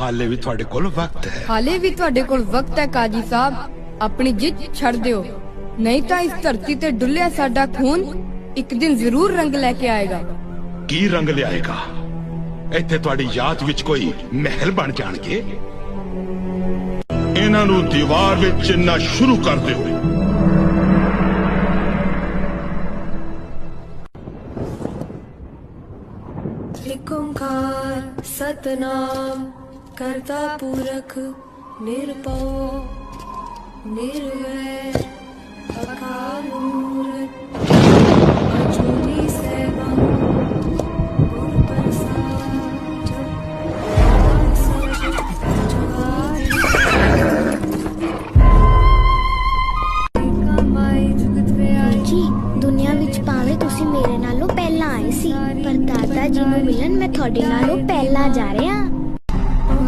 ਹਾਲੇ ਵੀ ਤੁਹਾਡੇ ਕੋਲ ਵਕਤ ਹੈ। ਹਾਲੇ ਵੀ ਤੁਹਾਡੇ ਕੋਲ ਵਕਤ ਹੈ ਕਾਜੀ ਸਾਹਿਬ। ਆਪਣੀ ਜਿੱਦ ਛੱਡ ਦਿਓ। ਨਹੀਂ ਤਾਂ ਇਸ ਧਰਤੀ ਤੇ ਡੁੱਲਿਆ ਸਾਡਾ ਖੂਨ ਇੱਕ ਦਿਨ ਜ਼ਰੂਰ ਰੰਗ ਲੈ ਕੇ ਆਏਗਾ। ਕੀ ਰੰਗ ਲਿਆਏਗਾ? ਇੱਥੇ ਤੁਹਾਡੀ ਯਾਦ ਵਿੱਚ ਕੋਈ ਮਹਿਲ ਬਣ ਜਾਣਗੇ? ਇਹਨਾਂ ਨੂੰ ਦੀਵਾਰ ਵਿੱਚ ਚਿੰਨਾ ਸ਼ੁਰੂ ਕਰ ਦਿਓ। ਇੱਕ ਓੰਕਾਰ ਸਤਨਾਮ। ਕਰਤਾ ਪੂਰਖ, ਨਿਰਭਉ ਨਿਰਵੈਰ ਅਕਾਲ ਮੂਰਤ ਸੇਵਾ ਤੁਸੀਂ ਮੇਰੇ ਨਾਲੋਂ ਪਹਿਲਾਂ ਆਏ ਸੀ, ਪਰ ਦਾਦਾ ਜੀ ਨੂੰ ਮਿਲਣ ਮੈਂ ਤੁਹਾਡੇ ਨਾਲੋਂ ਪਹਿਲਾਂ ਜਾ ਰਿਹਾ।